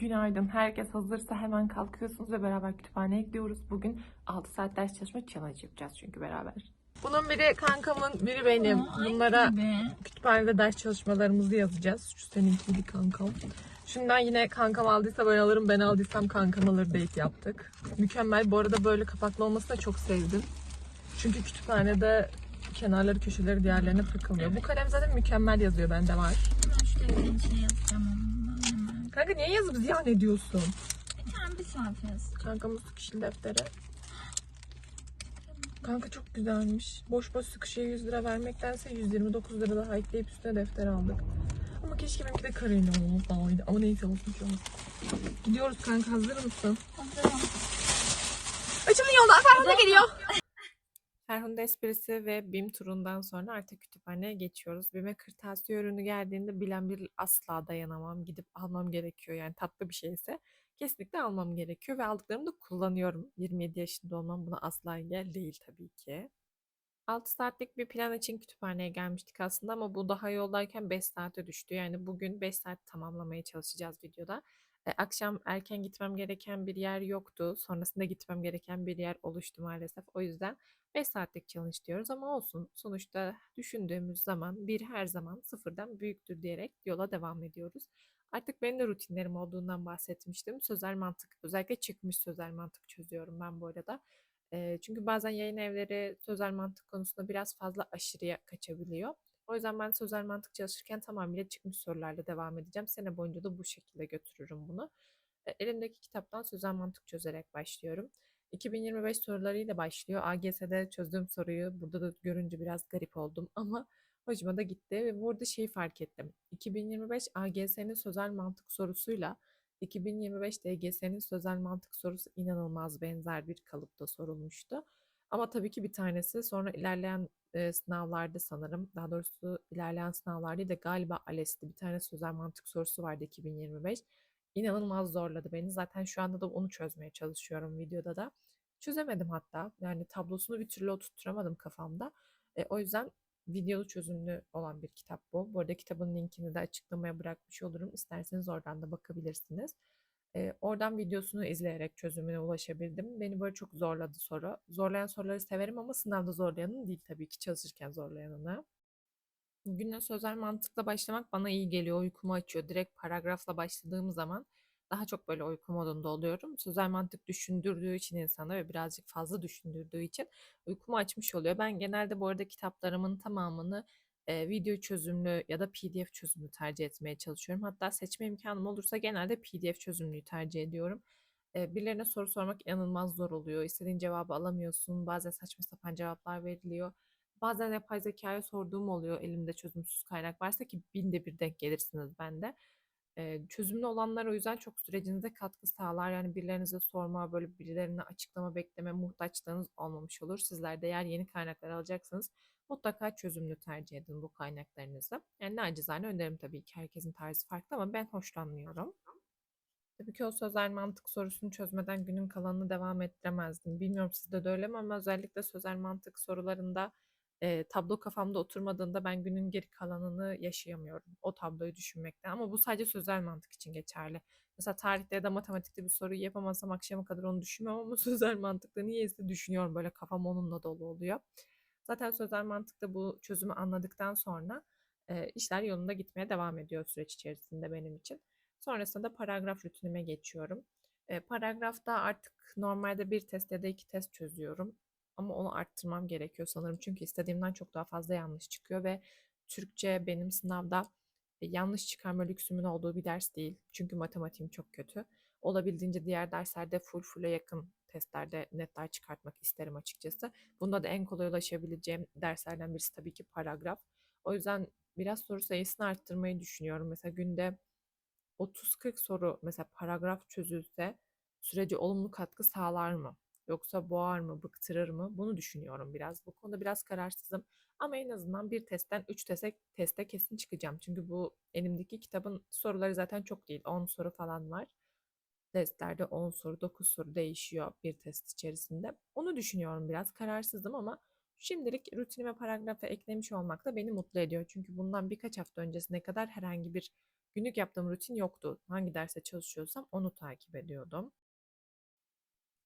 Günaydın. Herkes hazırsa hemen kalkıyorsunuz ve beraber kütüphaneye gidiyoruz. Bugün 6 saat ders çalışma challenge yapacağız çünkü beraber. Bunun biri kankamın, biri benim. Bunlara kütüphanede ders çalışmalarımızı yazacağız. Şu seninkiydi kankam. Şundan yine kankam aldıysa ben alırım, ben aldıysam kankam alır date yaptık. Mükemmel. Bu arada böyle kapaklı olmasını da çok sevdim. Çünkü kütüphanede kenarları köşeleri diğerlerine takılmıyor. Bu kalem zaten mükemmel yazıyor bende var. Ben şu defterin içine hemen. Kanka niye yazıp ziyan ediyorsun? Bir tane bir sayfa yaz. Kankamın sıkışın defteri. Kanka çok güzelmiş. Boş boş sıkışıya 100 lira vermektense 129 lira daha ekleyip üstüne defter aldık. Ama keşke benimki de kareli olsaydı. Ama neyse olsun şu an. Gidiyoruz kanka hazır mısın? Hazırım. Açılın yolda Ferhunde geliyor. Ferhunde esprisi ve BİM turundan sonra artık kütüphaneye geçiyoruz. BİM'e kırtasiye ürünü geldiğinde bilen bir asla dayanamam. Gidip almam gerekiyor. Yani tatlı bir şeyse kesinlikle almam gerekiyor ve aldıklarımı da kullanıyorum. 27 yaşında olmam buna asla engel değil tabii ki. 6 saatlik bir plan için kütüphaneye gelmiştik aslında ama bu daha yoldayken 5 saate düştü. Yani bugün 5 saat tamamlamaya çalışacağız videoda. E, akşam erken gitmem gereken bir yer yoktu. Sonrasında gitmem gereken bir yer oluştu maalesef. O yüzden 5 saatlik challenge diyoruz ama olsun. Sonuçta düşündüğümüz zaman bir her zaman sıfırdan büyüktür diyerek yola devam ediyoruz. Artık benim de rutinlerim olduğundan bahsetmiştim. Sözel mantık, özellikle çıkmış sözel mantık çözüyorum ben bu arada. Eee, çünkü bazen yayın evleri sözel mantık konusunda biraz fazla aşırıya kaçabiliyor. O yüzden ben sözel mantık çalışırken tamamıyla çıkmış sorularla devam edeceğim. Sene boyunca da bu şekilde götürürüm bunu. E, elimdeki kitaptan sözel mantık çözerek başlıyorum. 2025 sorularıyla başlıyor. AGS'de çözdüğüm soruyu burada da görünce biraz garip oldum ama hoşuma da gitti ve burada şeyi fark ettim. 2025 AGS'nin sözel mantık sorusuyla 2025 DGS'nin sözel mantık sorusu inanılmaz benzer bir kalıpta sorulmuştu. Ama tabii ki bir tanesi sonra ilerleyen e, sınavlarda sanırım, daha doğrusu ilerleyen sınavlarda de galiba ALES'te bir tane sözel mantık sorusu vardı 2025. İnanılmaz zorladı beni. Zaten şu anda da onu çözmeye çalışıyorum videoda da. Çözemedim hatta. Yani tablosunu bir türlü oturtturamadım kafamda. E, o yüzden videolu çözümlü olan bir kitap bu. Bu arada kitabın linkini de açıklamaya bırakmış olurum. İsterseniz oradan da bakabilirsiniz. E, oradan videosunu izleyerek çözümüne ulaşabildim. Beni böyle çok zorladı soru. Zorlayan soruları severim ama sınavda zorlayanın değil tabii ki çalışırken zorlayanını. Güne sözel mantıkla başlamak bana iyi geliyor, uykumu açıyor. Direkt paragrafla başladığım zaman daha çok böyle uyku modunda oluyorum. Sözel mantık düşündürdüğü için insana ve birazcık fazla düşündürdüğü için uykumu açmış oluyor. Ben genelde bu arada kitaplarımın tamamını e, video çözümlü ya da PDF çözümlü tercih etmeye çalışıyorum. Hatta seçme imkanım olursa genelde PDF çözümlüyü tercih ediyorum. E, birilerine soru sormak inanılmaz zor oluyor. İstediğin cevabı alamıyorsun. Bazen saçma sapan cevaplar veriliyor. Bazen yapay zekaya sorduğum oluyor elimde çözümsüz kaynak varsa ki binde bir denk gelirsiniz bende. Eee, çözümlü olanlar o yüzden çok sürecinize katkı sağlar. Yani birilerinize sorma, böyle birilerine açıklama bekleme muhtaçlığınız olmamış olur. Sizler de eğer yeni kaynaklar alacaksanız mutlaka çözümlü tercih edin bu kaynaklarınızı. Yani nacizane önerim tabii ki herkesin tarzı farklı ama ben hoşlanmıyorum. Tabii ki o sözel mantık sorusunu çözmeden günün kalanını devam ettiremezdim. Bilmiyorum sizde de öyle mi ama özellikle sözel mantık sorularında e, tablo kafamda oturmadığında ben günün geri kalanını yaşayamıyorum. O tabloyu düşünmekten. Ama bu sadece sözel mantık için geçerli. Mesela tarihte ya da matematikte bir soruyu yapamazsam akşama kadar onu düşünmem ama sözel mantıkta niyeyse düşünüyorum. Böyle kafam onunla dolu oluyor. Zaten sözel mantıkta bu çözümü anladıktan sonra e, işler yolunda gitmeye devam ediyor süreç içerisinde benim için. Sonrasında da paragraf rutinime geçiyorum. E, paragrafta artık normalde bir test ya da iki test çözüyorum. Ama onu arttırmam gerekiyor sanırım. Çünkü istediğimden çok daha fazla yanlış çıkıyor ve Türkçe benim sınavda e, yanlış çıkarma lüksümün olduğu bir ders değil. Çünkü matematiğim çok kötü. Olabildiğince diğer derslerde full full'e yakın testlerde netler çıkartmak isterim açıkçası. Bunda da en kolay ulaşabileceğim derslerden birisi tabii ki paragraf. O yüzden biraz soru sayısını arttırmayı düşünüyorum. Mesela günde 30-40 soru mesela paragraf çözülse sürece olumlu katkı sağlar mı? Yoksa boğar mı, bıktırır mı? Bunu düşünüyorum biraz. Bu konuda biraz kararsızım. Ama en azından bir testten 3 teste, teste kesin çıkacağım. Çünkü bu elimdeki kitabın soruları zaten çok değil. 10 soru falan var. Testlerde 10 soru, 9 soru değişiyor bir test içerisinde. Onu düşünüyorum biraz. Kararsızım ama şimdilik rutinime paragrafa eklemiş olmak da beni mutlu ediyor. Çünkü bundan birkaç hafta öncesine kadar herhangi bir günlük yaptığım rutin yoktu. Hangi derste çalışıyorsam onu takip ediyordum.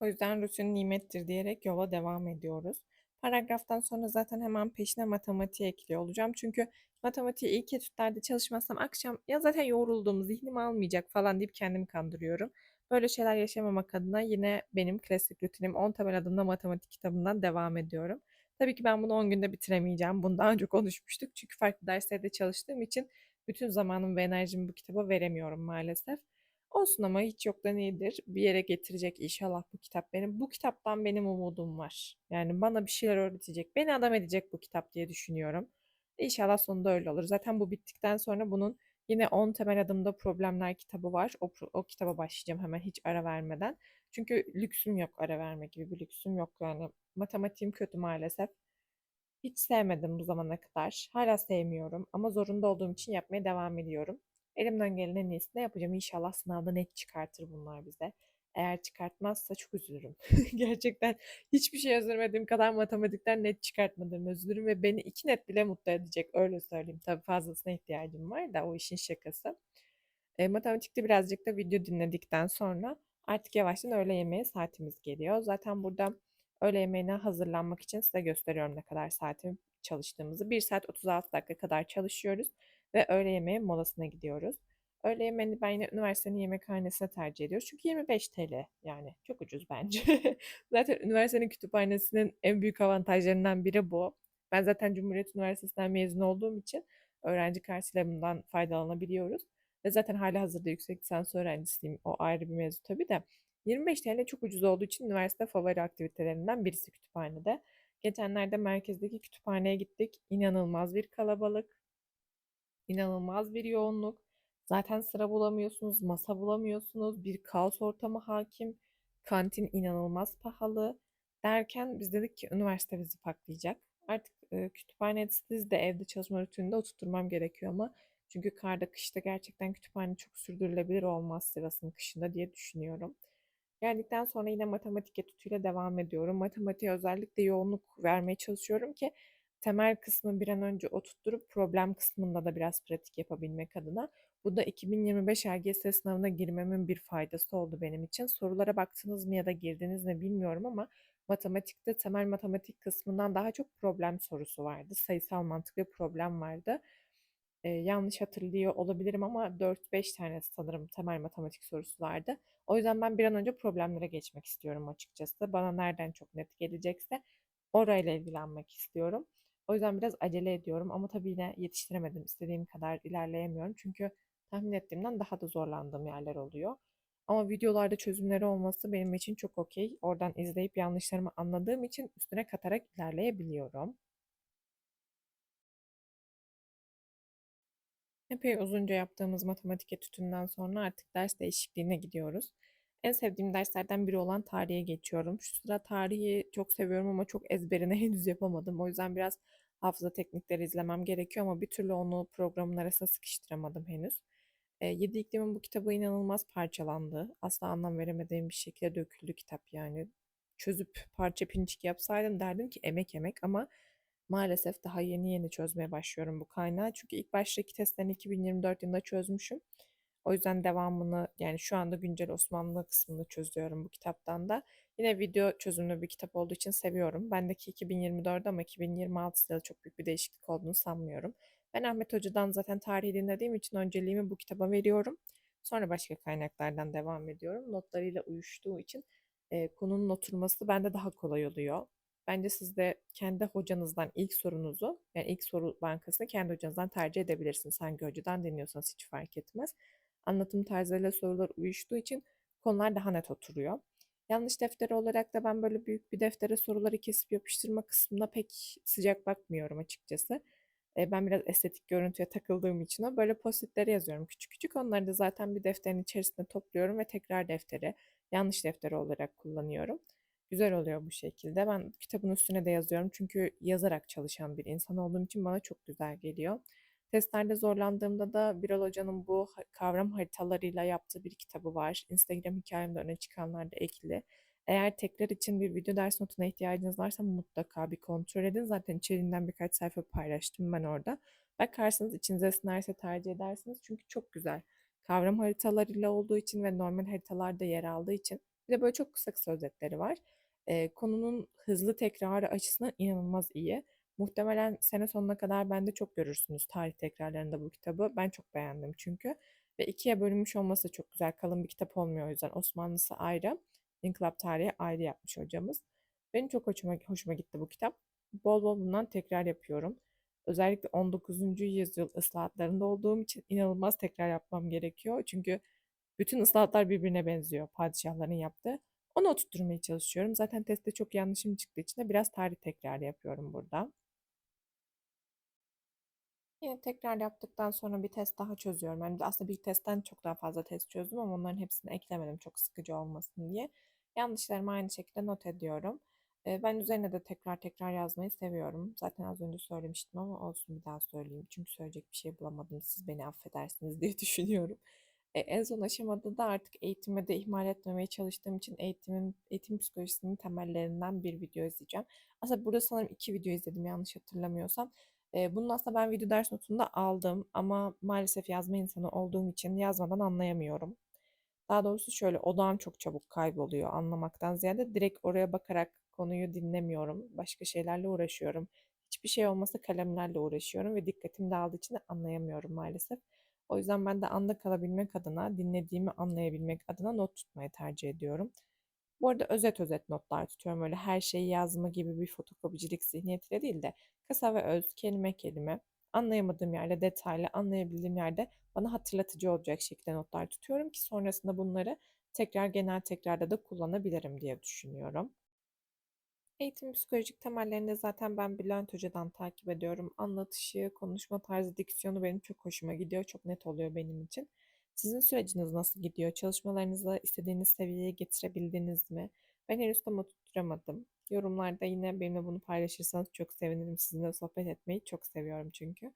O yüzden rutin nimettir diyerek yola devam ediyoruz. Paragraftan sonra zaten hemen peşine matematiği ekliyor olacağım. Çünkü matematiği ilk etütlerde çalışmazsam akşam ya zaten yoruldum, zihnim almayacak falan deyip kendimi kandırıyorum. Böyle şeyler yaşamamak adına yine benim klasik rutinim 10 temel adımda matematik kitabından devam ediyorum. Tabii ki ben bunu 10 günde bitiremeyeceğim. Bunu daha önce konuşmuştuk. Çünkü farklı derslerde çalıştığım için bütün zamanımı ve enerjimi bu kitaba veremiyorum maalesef. Olsun ama hiç yoktan iyidir. Bir yere getirecek inşallah bu kitap benim. Bu kitaptan benim umudum var. Yani bana bir şeyler öğretecek, beni adam edecek bu kitap diye düşünüyorum. İnşallah sonunda öyle olur. Zaten bu bittikten sonra bunun yine 10 temel adımda problemler kitabı var. O, o kitaba başlayacağım hemen hiç ara vermeden. Çünkü lüksüm yok ara verme gibi bir lüksüm yok yani. Matematiğim kötü maalesef. Hiç sevmedim bu zamana kadar. Hala sevmiyorum ama zorunda olduğum için yapmaya devam ediyorum. Elimden gelen en iyisini yapacağım. İnşallah sınavda net çıkartır bunlar bize. Eğer çıkartmazsa çok üzülürüm. Gerçekten hiçbir şey üzülmediğim kadar matematikten net çıkartmadığım üzülürüm ve beni iki net bile mutlu edecek. Öyle söyleyeyim. Tabii fazlasına ihtiyacım var da o işin şakası. E, matematikte birazcık da video dinledikten sonra artık yavaştan öğle yemeği saatimiz geliyor. Zaten burada öğle yemeğine hazırlanmak için size gösteriyorum ne kadar saatim çalıştığımızı. 1 saat 36 dakika kadar çalışıyoruz ve öğle yemeği molasına gidiyoruz. Öğle yemeğini ben yine üniversitenin yemekhanesine tercih ediyoruz. Çünkü 25 TL yani çok ucuz bence. Zaten üniversitenin kütüphanesinin en büyük avantajlarından biri bu. Ben zaten Cumhuriyet Üniversitesi'nden mezun olduğum için öğrenci kartıyla bundan faydalanabiliyoruz. Ve zaten hali hazırda yüksek lisans öğrencisiyim. O ayrı bir mevzu tabii de. 25 TL çok ucuz olduğu için üniversite favori aktivitelerinden birisi kütüphanede. Geçenlerde merkezdeki kütüphaneye gittik. İnanılmaz bir kalabalık, inanılmaz bir yoğunluk. Zaten sıra bulamıyorsunuz, masa bulamıyorsunuz, bir kaos ortamı hakim, kantin inanılmaz pahalı. Derken biz dedik ki üniversite bizi paklayacak. Artık e, kütüphanesiz de evde çalışma rutininde oturtmam gerekiyor ama çünkü karda kışta gerçekten kütüphane çok sürdürülebilir olmaz Sivas'ın kışında diye düşünüyorum. Geldikten sonra yine matematik etütüyle devam ediyorum. Matematiğe özellikle yoğunluk vermeye çalışıyorum ki temel kısmı bir an önce oturtturup problem kısmında da biraz pratik yapabilmek adına. Bu da 2025 LGS sınavına girmemin bir faydası oldu benim için. Sorulara baktınız mı ya da girdiniz mi bilmiyorum ama matematikte temel matematik kısmından daha çok problem sorusu vardı. Sayısal mantık ve problem vardı. Ee, yanlış hatırlıyor olabilirim ama 4-5 tane sanırım temel matematik sorusu vardı. O yüzden ben bir an önce problemlere geçmek istiyorum açıkçası. Bana nereden çok net gelecekse orayla ilgilenmek istiyorum. O yüzden biraz acele ediyorum ama tabii yine yetiştiremedim. İstediğim kadar ilerleyemiyorum. Çünkü tahmin ettiğimden daha da zorlandığım yerler oluyor. Ama videolarda çözümleri olması benim için çok okey. Oradan izleyip yanlışlarımı anladığım için üstüne katarak ilerleyebiliyorum. Epey uzunca yaptığımız matematik etütünden sonra artık ders değişikliğine gidiyoruz. En sevdiğim derslerden biri olan tarihe geçiyorum. Şu sıra tarihi çok seviyorum ama çok ezberine henüz yapamadım. O yüzden biraz hafıza teknikleri izlemem gerekiyor ama bir türlü onu programın arasına sıkıştıramadım henüz. E, Yedi İklim'in bu kitabı inanılmaz parçalandı. Asla anlam veremediğim bir şekilde döküldü kitap yani. Çözüp parça pinçik yapsaydım derdim ki emek emek ama Maalesef daha yeni yeni çözmeye başlıyorum bu kaynağı. Çünkü ilk baştaki testlerini 2024 yılında çözmüşüm. O yüzden devamını yani şu anda güncel Osmanlı kısmını çözüyorum bu kitaptan da. Yine video çözümlü bir kitap olduğu için seviyorum. Bendeki 2024 ama 2026'da çok büyük bir değişiklik olduğunu sanmıyorum. Ben Ahmet Hoca'dan zaten tarihi dinlediğim için önceliğimi bu kitaba veriyorum. Sonra başka kaynaklardan devam ediyorum. Notlarıyla uyuştuğu için e, konunun oturması bende daha kolay oluyor. Bence siz de kendi hocanızdan ilk sorunuzu, yani ilk soru bankasını kendi hocanızdan tercih edebilirsiniz. Hangi hocadan dinliyorsanız hiç fark etmez. Anlatım tarzıyla sorular uyuştuğu için konular daha net oturuyor. Yanlış defteri olarak da ben böyle büyük bir deftere soruları kesip yapıştırma kısmına pek sıcak bakmıyorum açıkçası. E, ben biraz estetik görüntüye takıldığım için o böyle postitlere yazıyorum küçük küçük. Onları da zaten bir defterin içerisinde topluyorum ve tekrar defteri, yanlış defteri olarak kullanıyorum. Güzel oluyor bu şekilde. Ben kitabın üstüne de yazıyorum çünkü yazarak çalışan bir insan olduğum için bana çok güzel geliyor. Testlerde zorlandığımda da Birol Hoca'nın bu kavram haritalarıyla yaptığı bir kitabı var. Instagram hikayemde öne çıkanlar da ekli. Eğer tekrar için bir video ders notuna ihtiyacınız varsa mutlaka bir kontrol edin. Zaten içeriğinden birkaç sayfa paylaştım ben orada. Bakarsınız içinize sinerse tercih edersiniz. Çünkü çok güzel. Kavram haritalarıyla olduğu için ve normal haritalarda yer aldığı için. Bir de böyle çok kısa kısa var. Ee, konunun hızlı tekrarı açısından inanılmaz iyi. Muhtemelen sene sonuna kadar bende çok görürsünüz tarih tekrarlarında bu kitabı. Ben çok beğendim çünkü. Ve ikiye bölünmüş olması çok güzel. Kalın bir kitap olmuyor o yüzden. Osmanlısı ayrı, İnkılap tarihi ayrı yapmış hocamız. Benim çok hoşuma, hoşuma gitti bu kitap. Bol bol bundan tekrar yapıyorum. Özellikle 19. yüzyıl ıslahatlarında olduğum için inanılmaz tekrar yapmam gerekiyor. Çünkü bütün ıslahatlar birbirine benziyor padişahların yaptığı. Onu oturtturmaya çalışıyorum. Zaten testte çok yanlışım çıktığı için de biraz tarih tekrarı yapıyorum burada. Yine tekrar yaptıktan sonra bir test daha çözüyorum. Yani aslında bir testten çok daha fazla test çözdüm ama onların hepsini eklemedim çok sıkıcı olmasın diye. Yanlışlarımı aynı şekilde not ediyorum. Ben üzerine de tekrar tekrar yazmayı seviyorum. Zaten az önce söylemiştim ama olsun bir daha söyleyeyim. Çünkü söyleyecek bir şey bulamadım. Siz beni affedersiniz diye düşünüyorum. E, en son aşamada da artık eğitime de ihmal etmemeye çalıştığım için eğitimin eğitim psikolojisinin temellerinden bir video izleyeceğim. Aslında burada sanırım iki video izledim yanlış hatırlamıyorsam. Bunun aslında ben video ders notunda aldım ama maalesef yazma insanı olduğum için yazmadan anlayamıyorum. Daha doğrusu şöyle odağım çok çabuk kayboluyor anlamaktan ziyade direkt oraya bakarak konuyu dinlemiyorum. Başka şeylerle uğraşıyorum. Hiçbir şey olmasa kalemlerle uğraşıyorum ve dikkatim dağıldığı için de anlayamıyorum maalesef. O yüzden ben de anda kalabilmek adına, dinlediğimi anlayabilmek adına not tutmayı tercih ediyorum. Bu arada özet özet notlar tutuyorum. Öyle her şeyi yazma gibi bir fotokopicilik zihniyetiyle değil de kısa ve öz, kelime kelime, anlayamadığım yerde detaylı, anlayabildiğim yerde bana hatırlatıcı olacak şekilde notlar tutuyorum ki sonrasında bunları tekrar genel tekrarda da kullanabilirim diye düşünüyorum. Eğitim psikolojik temellerini de zaten ben Bülent Hoca'dan takip ediyorum. Anlatışı, konuşma tarzı, diksiyonu benim çok hoşuma gidiyor. Çok net oluyor benim için. Sizin süreciniz nasıl gidiyor? Çalışmalarınızı istediğiniz seviyeye getirebildiniz mi? Ben henüz tam oturtturamadım. Yorumlarda yine benimle bunu paylaşırsanız çok sevinirim. Sizinle sohbet etmeyi çok seviyorum çünkü.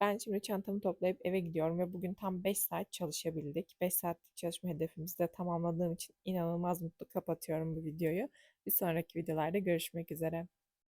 Ben şimdi çantamı toplayıp eve gidiyorum ve bugün tam 5 saat çalışabildik. 5 saatlik çalışma hedefimizi de tamamladığım için inanılmaz mutlu kapatıyorum bu videoyu. Bir sonraki videolarda görüşmek üzere.